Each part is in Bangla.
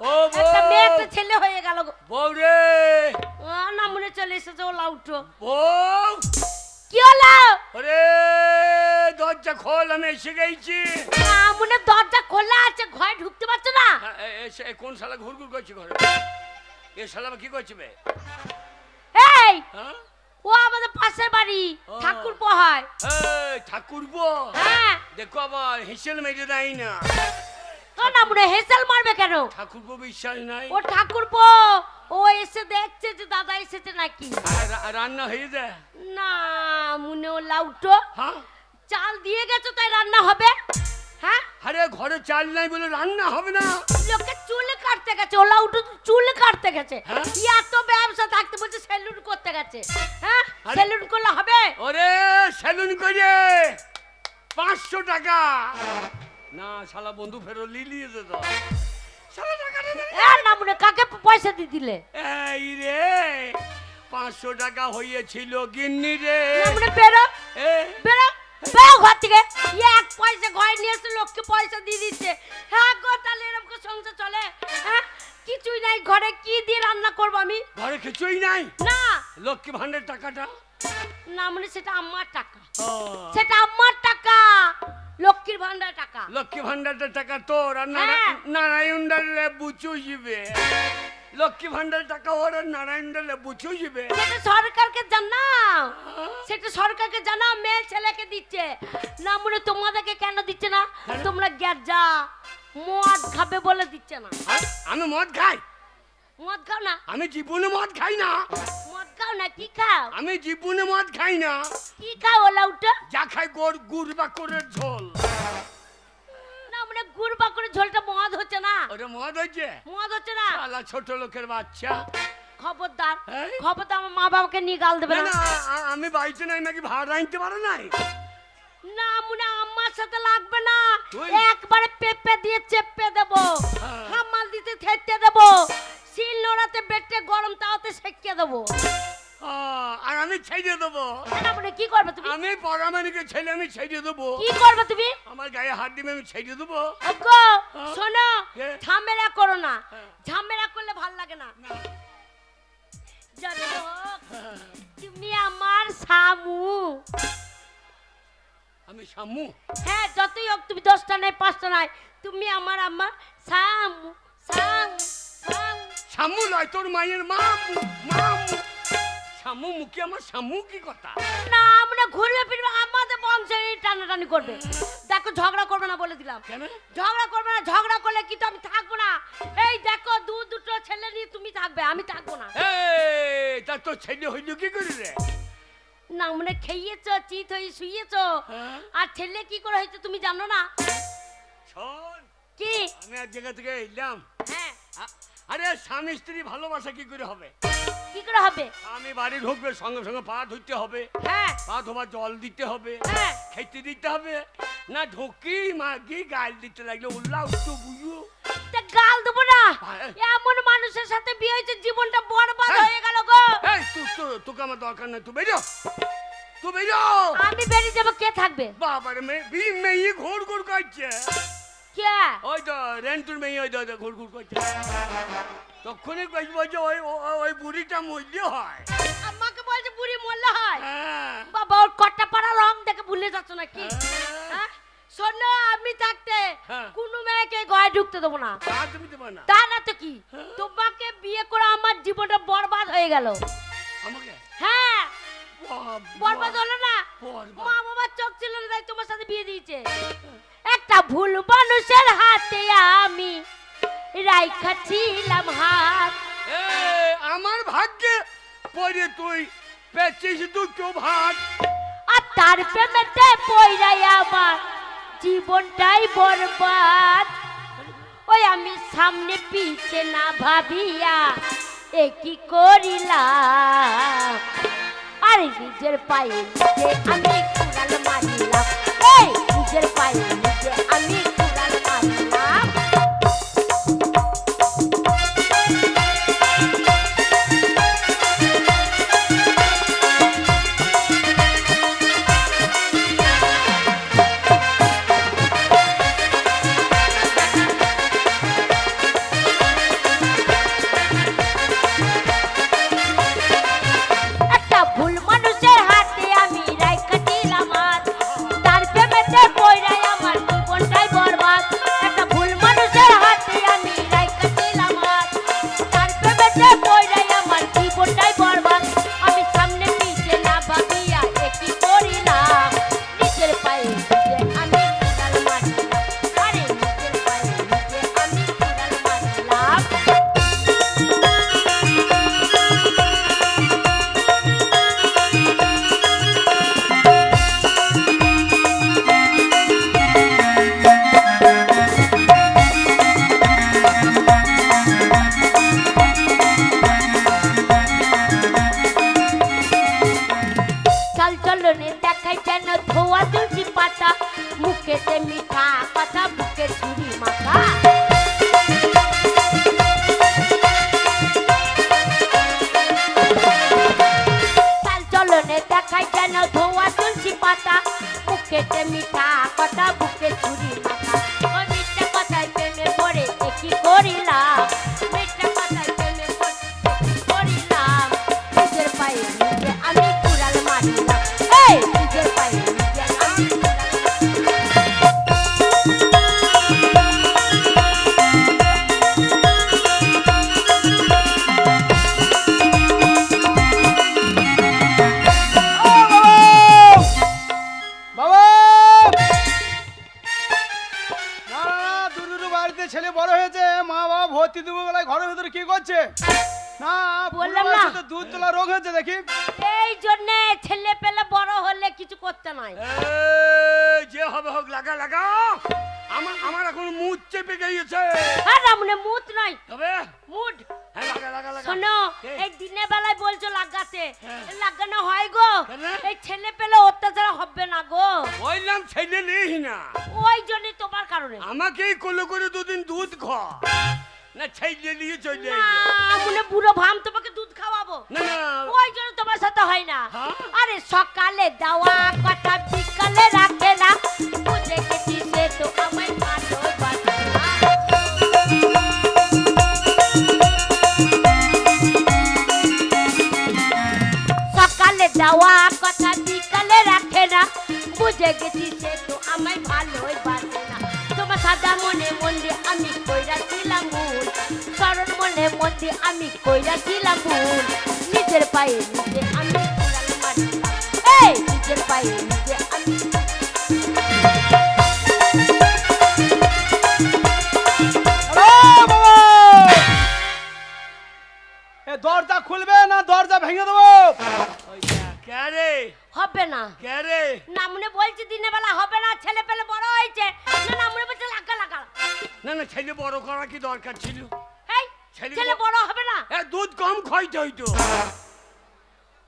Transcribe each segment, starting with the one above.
ও একটা মেয়ে। একটা ছেলে হয়ে গেল বউ রে। আহ, নামুনে চলে এসেছে ওলা উঠো। বউ। কি হলো? ওরে দরজা খোল আমি এসে গেছি। নামুনে দরজা খোলা আছে ঘরে ঢুকতে পারছ না? হ্যাঁ, এ- কোন শালা ঘুরঘুর করছে ঘরে? এ শালা কি করছে বে? এই! হ্যাঁ? ও আমাদের পাশের বাড়ি ও। ঠাকুর পোহায়। এই ঠাকুর হ্যাঁ। দেখো আবার হেসেল মেরে দেয় না। ও নামুনে হেসেল মারবে কেন? ঠাকুর বো বিশ্বাস নাই। ও ঠাকুর পো ও এসে দেখছে যে দাদা এসেছে নাকি। রান্না হয়ে যায়। না মুনে ও লাউটো হ্যাঁ? চাল দিয়ে গেছো তাই রান্না হবে? হ্যাঁ? আরে ঘরে চাল নাই বলে রান্না হবে না। লোকে চুল কাটতে গেছে ওলা উঠো চুল কাটতে গেছে। হ্যাঁ? কি এত ব্যবসা থাকতে বলছে সেলুন করতে গেছে। হ্যাঁ? সেলুন করলে হবে? ওরে সেলুন করে পাঁচশো টাকা। না শালা বন্ধু ফেরো লিলিয়েছে তো। শালা টাকাটা দে। এ নামুনে কাকে পয়সা দিয়ে দিলে? এই রে পাঁচশো টাকা হইয়েছিল গিন্নি রে। নামুনে বেরো। এ, বেরো। বেরো ঘর থেকে। ইয়ে এক পয়সা ঘরে নিয়ে এসে লোককে পয়সা দিয়ে দিচ্ছে। হ্যাঁ গো তাহলে এরকম সংসার চলে। হ্যাঁ কিছুই নাই ঘরে কি দিয়ে রান্না করব আমি? ঘরে কিছুই নাই? না। লক্ষ্মী ভান্ডার টাকাটা? না মানে সেটা আমার টাকা। সেটা আমার টাকা। লক্ষ্মীর ভান্ডার টাকা। লক্ষ্মী ভান্ডারটার টাকা তোর আর হ্যাঁ। নারায়ণ ডালে বুচু যাবে লক্ষ্মী ভান্ডার টাকা ওর আর নারায়ণ ডালে বুচু সেটা সরকারকে জানাও। সেটা সরকারকে জানাও মেয়ে ছেলেকে দিচ্ছে। না মনে তোমাদেরকে কেন দিচ্ছে না? তোমরা গ্যাজা মদ খাবে বলে দিচ্ছে না। আমি মদ খাই। মদ খাও না। আমি জীবনে মদ খাই না। মদ খাও না কি খাও? আমি জীবনে মদ খাই না। কি খাও ওলা উঠো। যা খাই গোর গুড় বাকরের ঝোল। না মানে গুড় ঝোলটা মদ হচ্ছে না। ওটা মদ হচ্ছে না। শালা ছোট লোকের বাচ্চা। খবরদার। আমার মা বাবাকে নিয়ে গাল দেবে না আমি বাড়িতে নাই নাকি ভাড়া আনতে পারো নাই? না মনে আমার সাথে লাগবে না? একবারে পেপে দিয়ে চেপে দেবো। হ্যাঁ। হামাল দিতে থেতে দেবো। শিল নোড়াতে বেটে গরম তাওতে সেকিয়ে দেবো। আ, আর আমি ছেড়ে দেবো। মানে কি করবে তুমি? আমি পরামানিকে ছেলে আমি ছেড়ে দেবো। কি করবে তুমি? আমার গায়ে হাত দিবে আমি ছেড়ে দেবো। ওগো হ্যাঁ? শোনো ঝামেলা করো না। হ্যাঁ। ঝামেলা করলে ভালো লাগে না। না। জানো তুমি আমার সামু। আমি সামু? হ্যাঁ যতই হোক তুমি দশটা নাই পাঁচটা নাই। তুমি আমার আমার সামু সামু সামু লয় তোর মায়ের মামু মামু। সামু মুখে আমার শামু কি কথা? না আমরা ঘুরবে ফিরবে আমাদের বংশে এই টানাটানি করবে। দেখো ঝগড়া করবে না বলে দিলাম। কেন? ঝগড়া করবে না ঝগড়া করলে কিন্তু আমি থাকব না। এই দেখো দু দুটো ছেলে নিয়ে তুমি থাকবে আমি থাকব না। এই তা তোর ছেলে হইল কি করে রে? না মানে খেয়েছো চিত হয়ে শুয়েছো। হ্যাঁ? আর ছেলে কি করে হয়েছে তুমি জানো না? শোন কি? আমি এক জায়গা থেকে এলাম। হ্যাঁ। আরে স্বামী স্ত্রী ভালোবাসা কি করে হবে? কি করে হবে? আমি বাড়ি ঢুকবে সঙ্গে সঙ্গে পা ধুতে হবে। হ্যাঁ। পা ধোবার জল দিতে হবে। হ্যাঁ। খেতে দিতে হবে। না ঢুকি মাগি গাল দিতে লাগলে উল্লা উঠতো বুঝু। তা গাল দেবো না। হ্যাঁ। এমন মানুষের সাথে বিয়ে হয়েছে জীবনটা বরবাদ হ্যাঁ। হয়ে গেল গো। এই তুই তো তোকে আমার দরকার নাই তুই বেরো। তুই বেরো। আমি বেরিয়ে যাব কে থাকবে? বাবার মেয়ে বি মেয়ে ঘুর ঘোর করছে। কে ওই তো রেন্টুর মেয়ে ওই তো ঘুর ঘুর করছে তখনই কইব যে ওই ওই বুড়িটা মূল্য হয় আমাকে বলছে বুড়ি মরলে হয় বাবা ওর কটা পাড়া রং দেখে ভুলে যাচ্ছ নাকি? শোনো আমি থাকতে। কোনো মেয়েকে ঘরে ঢুকতে দেবো না তা তুমি দেবে না তা না তো কি তোমাকে বিয়ে করে আমার জীবনটা বরবাদ হয়ে গেল আমাকে হ্যাঁ বরবাদ হলো না মা বাবার চোখ ছিল না তাই তোমার সাথে বিয়ে দিয়েছে একটা ভুল মানুষের হাতে আমি রাইখাছিলাম হাত। আমার ভাগ্যে পরে তুই পেয়েছিস দুটো ভাত। আর তার প্রেমেতে পয়রাই আমার জীবনটাই বরবাদ। ওই আমি সামনে পিছে না ভাবিয়া এ কি করিলাম? আরে নিজের পায়ে আমি ছেলে বড় হয়েছে মা বাবা ভর্তি দেবো বেলায় ঘরের ভিতরে কি করছে? না বললাম না। তো দুধ তোলা রোগ হয়েছে দেখি। এই জন্যে ছেলে পেলে বড় হলে কিছু করতে নাই। এই, যে হবে হোক লাগা লাগা। আমার আমার এখন মুখ চেপে গিয়েছে। আর রামনে মুড নাই। তবে? মুড হ্যাঁ শোনো এই দিনের বেলায় বলছো লাগাতে। হ্যাঁ। লাগানো হয় গো। এই ছেলে পেলে অত্যাচার হবে না গো। নাম ছেলে নেই না। ওই জন্যই তোমার কারণে। আমাকেই কোলে করে দুদিন দুধ খা না ছেলে নিয়ে চলে মনে বুড়ো ভাম তোমাকে দুধ খাওয়াবো। না ওই জন্য তোমার সাথে হয় না। হ্যাঁ? আরে সকালে দেওয়া কথা বিকালে রাখে না। বুঝে গেছি সে তো আমায় সে তো আমায় ভালোই বাসে না। তোমার সাদা মনে মন্দির আমি কইরা ছিলাম ভুল। সরল মনে মন্দির আমি কইরা ছিলাম ভুল। নিজের পায়ে নিজে আমি এই নিজের পায়ে নিজে আমি এ দরজা খুলবে না? দরজা ভেঙে দেবো? কে রে? হবে না। কে রে? না মনে বলছি দিনের বেলা হবে না ছেলে পেলে বড় হয়েছে। না না মনে বলছে লাগা লাগা। না না ছেলে বড় করা কি দরকার ছিল? এই ছেলে বড় হবে না। এ দুধ কম খাইতে হইতো।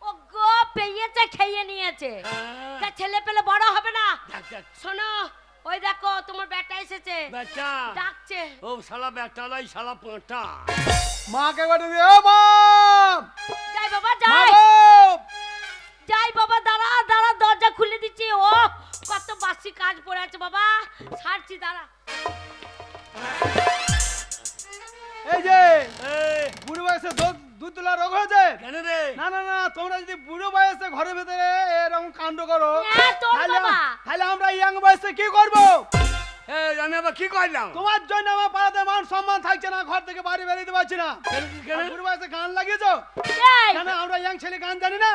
ও গো পেয়েছে খেয়ে নিয়েছে। হ্যাঁ। তা ছেলে পেলে বড় হবে না। শোনো ওই দেখো তোমার বেটা এসেছে। বেটা? ডাকছে। ও শালা বেটা লাই শালা পাঁটা। মাকে বাড়ি দিয়ে ও মা যাই বাবা যাই! যাই ও কত বাসি কাজ পড়ে আছে বাবা। ছাড়ছি দাঁড়া। এই যে বুড়ো বয়সে দুধ তোলা রোগ হয়েছে? কেন রে? না না না তোমরা যদি বুড়ো বয়সে ঘরের ভিতরে এরকম কাণ্ড করো হ্যাঁ, তাহলে আমরা ইয়াং বয়সে কি করব? এই, আমি আবার কি করলাম? তোমার জন্য আমার পাড়াতে মান সম্মান থাকছে না ঘর থেকে বাড়ি বেরোতে পারছি না। বুড়ো বয়সে গান লাগিয়েছো? কেন আমরা ইয়াং ছেলে গান জানি না?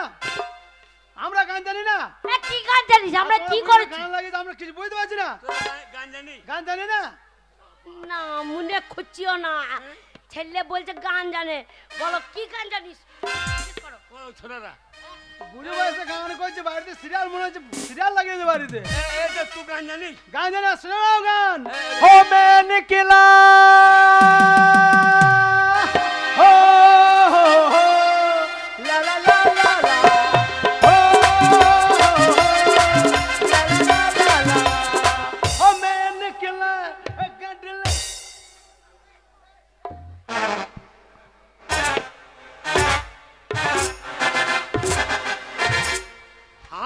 গান জানি না। এ, কি গান জানিস? আমরা কি করেছি? গান লাগিয়েছো আমরা কিছু বুঝতে পারছি না। গান- জানিস? গান জানি না? না মনে খুঁজিও না। ছেলে বলছে গান জানে। বলো কি গান জানিস। ও ছোটরা। বুড়ো বয়সে গান করছে বাড়িতে সিরিয়াল মনে হচ্ছে সিরিয়াল লাগিয়েছে বাড়িতে। তুই গান জানিস? গান জানা শোনাও গান। এই, हो मैं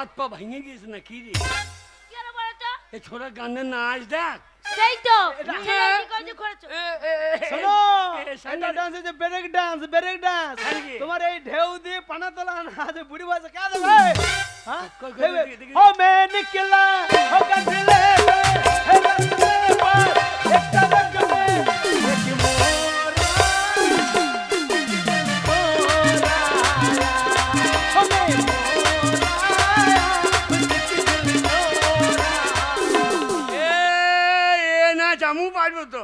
হাত পা ভেঙে গিয়েছে না কি রে? এ ছোড়া গানের নাচ দেখ সেই তো শোনো এটা ডান্স হচ্ছে ব্রেক ডান্স ব্রেক ডান্স তোমার এই ঢেউ দিয়ে পানা তোলা না আছে বুড়ি বাজে কে দেবে হ্যাঁ কই, কই, দেখি, দেখি। हो मैं পারব তো।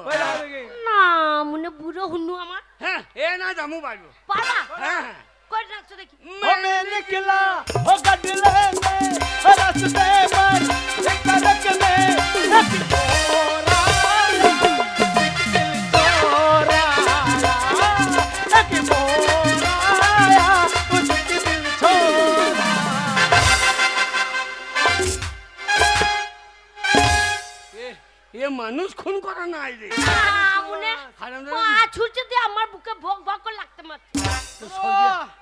না মনে বুড়ো হুনু আমার। হ্যাঁ এ না জামু পারব পারা কই রাখছো দেখি। মনে নিকলা ও গডলে মে রাস্তে পর এক পলক মে এ মানুষ খুন করা নাই রে। ছুটছে দিয়ে আমার বুকে ভোগ ভোগ করে লাগতে মারছে।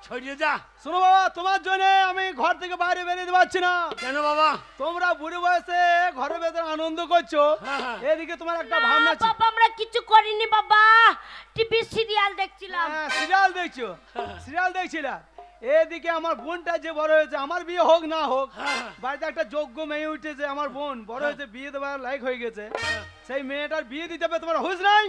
সরিয়ে যা। শোনো বাবা তোমার জন্য আমি ঘর থেকে বাইরে বেরোতে পারছি না। কেন বাবা? তোমরা বুড়ি বয়সে ঘরে ভেতরে আনন্দ করছ। হ্যাঁ, হ্যাঁ। এদিকে তোমার একটা ভাবনা বাবা আমরা কিছু করিনি বাবা। টিভি সিরিয়াল দেখছিলাম। হ্যাঁ, সিরিয়াল দেখছ। সিরিয়াল দেখছিলা? এদিকে আমার বোনটা যে বড় হয়েছে আমার বিয়ে হোক না হোক হ্যাঁ। বাড়িতে একটা যোগ্য মেয়ে উঠেছে আমার বোন বড় হয়েছে বিয়ে দেওয়ার লাইক হয়ে গেছে। সেই মেয়েটার বিয়ে দিতে হবে তোমার হুঁশ নাই?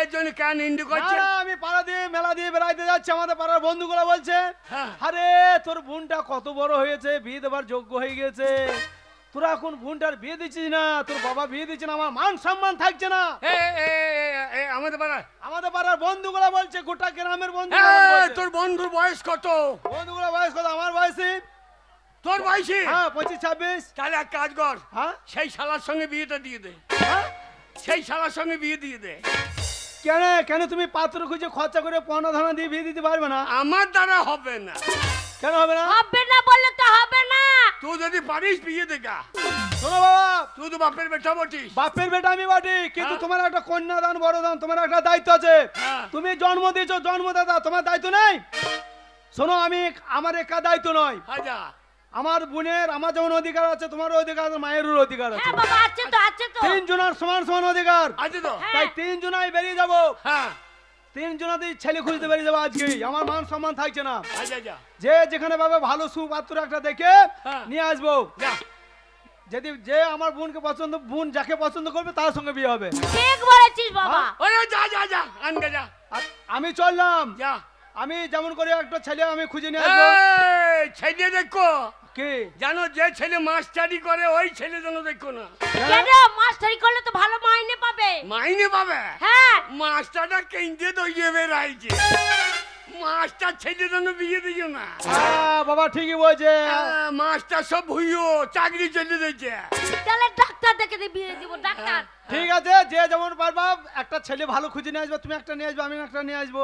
এর জন্য কেন ইন্ডি করছে? আমি পাড়া দিয়ে মেলা দিয়ে বেড়াইতে যাচ্ছি আমাদের পাড়ার বন্ধুগুলো বলছে হ্যাঁ। আরে তোর বোনটা কত বড় হয়েছে বিয়ে দেওয়ার যোগ্য হয়ে গেছে। তোরা এখন বোনটার বিয়ে দিচ্ছিস না তোর বাবা বিয়ে দিচ্ছে না আমার মান সম্মান থাকছে না। আমাদের পাড়া আমাদের পাড়ার বন্ধুগুলো বলছে গোটা গ্রামের বন্ধু তোর বন্ধুর বয়স কত? বন্ধুগুলো বয়স কত? আমার বয়সী? তোর বয়সী? হ্যাঁ পঁচিশ ছাব্বিশ। তাহলে এক কাজ কর হ্যাঁ? সেই শালার সঙ্গে বিয়েটা দিয়ে দে। হ্যাঁ? সেই শালার সঙ্গে বিয়ে দিয়ে দে। কেন কেন তুমি পাত্র খুঁজে খরচা করে পনেরো ধানা দিয়ে বিয়ে দিতে পারবে না? আমার দ্বারা হবে না। কেন হবে না? হবে না বললে তো হবে না তুই যদি পারিস বিয়ে দেখা শোনো বাবা তুই তো বাপের বেটা বটিস। বাপের বেটা আমি বাটি কিন্তু হ্যাঁ। তোমার একটা কন্যা দান বড় দান তোমার একটা দায়িত্ব আছে। হ্যাঁ। তুমি জন্ম দিয়েছ জন্মদাতা তোমার দায়িত্ব নেই? শোনো আমি আমার একা দায়িত্ব নয়। আজা আমার বোনের আমার যেমন অধিকার আছে তোমার অধিকার আছে মায়েরও অধিকার আছে। হ্যাঁ বাবা আছে তো আছে তো। তিন জনের সমান সমান অধিকার। আছে তো। তাই তিন জনাই বেরিয়ে যাব। হ্যাঁ। তিন জনাতেই ছেলে খুঁজতে বেরিয়ে যাব আজকে। আমার মান সম্মান থাকছে না। যে যেখানে পাবে ভালো সুপাত্র একটা দেখে হ্যাঁ। নিয়ে আসব। যা। যদি যে আমার বোনকে পছন্দ বোন যাকে পছন্দ করবে তার সঙ্গে বিয়ে হবে। ঠিক বলেছিস বাবা। হ্যাঁ। ওরে যা যা যা আনগে যা। আমি চললাম। যা। আমি যেমন করে একটা ছেলে আমি খুঁজে নিয়ে আসব। ছেলে দেখো। কি? জানো যে ছেলে মাস্টারি করে ওই ছেলে যেন দেখো না। কেন? মাস্টারি করলে তো ভালো মাইনে পাবে। মাইনে পাবে? হ্যাঁ। মাস্টারটা কেন্দ্রে দইয়ে বেড়াইছে। মাস্টার ছেলে যেন বিয়ে দিও না। আহ, বাবা ঠিকই বলছে। আহ, মাস্টার সব ভুইও চাকরি চলে যাচ্ছে তাহলে ডাক্তার দেখে দিয়ে বিয়ে দিব ডাক্তার। ঠিক আছে যে যেমন পারবা একটা ছেলে ভালো খুঁজে নিয়ে আসবে তুমি একটা নিয়ে আসবে আমি একটা নিয়ে আসব।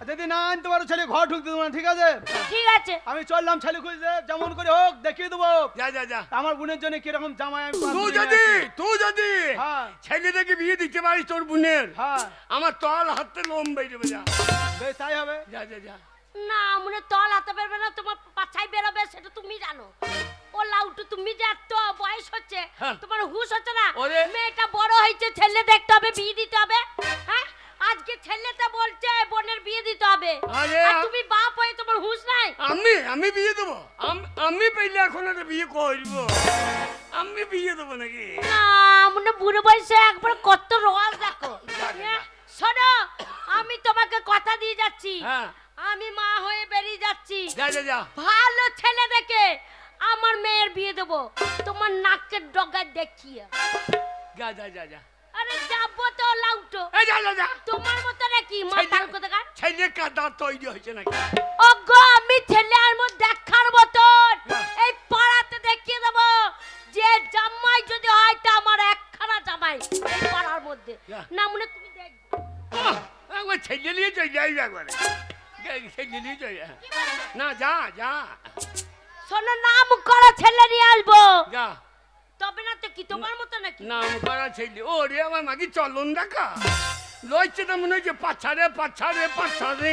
আর যদি না আনতে পারো ছেলে ঘর ঢুকতে দেবো না ঠিক আছে? ঠিক আছে। আমি চললাম ছেলে খুঁজতে যেমন করে হোক দেখিয়ে দেবো। যা যা যা। আমার বোনের জন্য কীরকম জামাই আমি তুই যদি তুই যদি হ্যাঁ। দেখে বিয়ে দিতে পারিস তোর বোনের হ্যাঁ। আমার তল হাতে লোম বেরোবে যা। বেশ তাই হবে? যা যা যা। না মনে তল হাতে বেরবে না তোমার পাছাই বেরোবে সেটা তুমি জানো। ও লাউটু তুমি যে এত বয়স হচ্ছে হ্যাঁ। তোমার হুশ হচ্ছে না? মেয়েটা বড় হয়েছে ছেলে দেখতে হবে বিয়ে দিতে হবে হ্যাঁ? আজকে ছেলেটা বলছে বোনের বিয়ে দিতে হবে। আর। তুমি বাপ হয়ে তোমার হুশ নাই? আমি আমি বিয়ে দেবো? আমি পেলে এখন একটা বিয়ে করব। আমি বিয়ে দেবো নাকি? না মনে বুড়ো বয়সে একবার কত রোয়াজ দেখো। হ্যাঁ, শোনো আমি তোমাকে কথা দিয়ে যাচ্ছি। হ্যাঁ। আমি মা হয়ে বেরিয়ে যাচ্ছি। ভালো ছেলে দেখে আমার মেয়ের বিয়ে দেবো। তোমার নাকের ডগায় দেখিয়ে। যা যা যা যা। আরে যাব তো লাউটো। এই যা যা যা। তোমার মতো নাকি? মাতাল কোথাকার? ছেলে কাদা তৈরি হয়েছে নাকি? ওগো আমি ছেলে আর মত দেখার মতন। এই পাড়াতে দেখিয়ে দেবো। যে জামাই যদি হয় তা আমার একখানা জামাই এই পাড়ার মধ্যে. না। মনে তুমি দেখবে। একবার ছেলে নিয়ে চলে যাই একবারে। ছেলে নিয়ে চলে? না যা যা। শোনো নাম করা ছেলে নিয়ে আসব। যা। তবে না তো কি তোমার মতো নাকি? নাম করা ছেলে। ও রে আমার মাগি চলন দেখা। লইছে না মনে হচ্ছে পাছারে পাছারে পাছারে।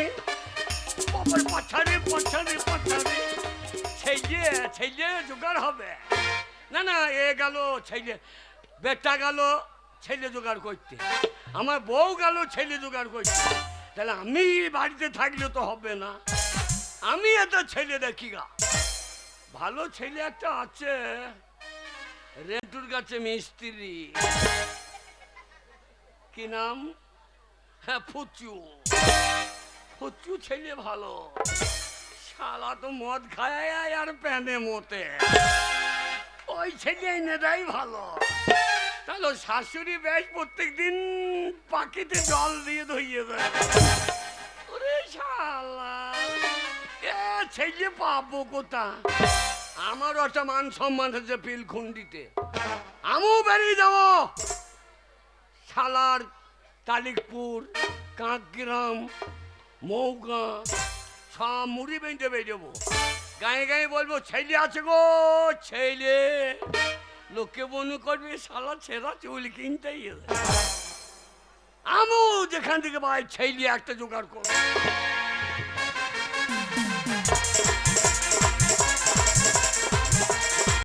বাবার পাছারে পাছারে পাছারে। ছেলে ছেলে জোগাড় হবে। না না এ গেল ছেলে। বেটা গেল ছেলে জোগাড় করতে। আমার বউ গেল ছেলে জোগাড় করতে। তাহলে আমি বাড়িতে থাকলে তো হবে না। আমি একটা ছেলে দেখি গা। ভালো ছেলে একটা আছে। রেন্টুর কাছে মিস্ত্রি। কি নাম? হ্যাঁ ফুচু। ফুচু ছেলে ভালো। শালা তো মদ খায় আর প্যানে মতে। ওই ছেলে এনেটাই ভালো। তাহলে শাশুড়ি বেশ প্রত্যেক দিন পাখিতে জল দিয়ে ধইয়ে দেয়। ওরে শালা। ছেলে পাবো কোথা আমার একটা মান সম্মান আছে পিলখুন্ডিতে আমিও বেরিয়ে যাব। সালার কালিকপুর কাকগ্রাম মৌগা সব মুড়ি বেঁধে বেরিয়ে বেরোবো গায়ে গায়ে বলব, ছেলে আছে গো, ছেলে। লোকে মনে করবে, শালা ছেঁড়া চুল কিনতেই। আমিও যেখান থেকে ভাই ছেলে একটা জোগাড় করব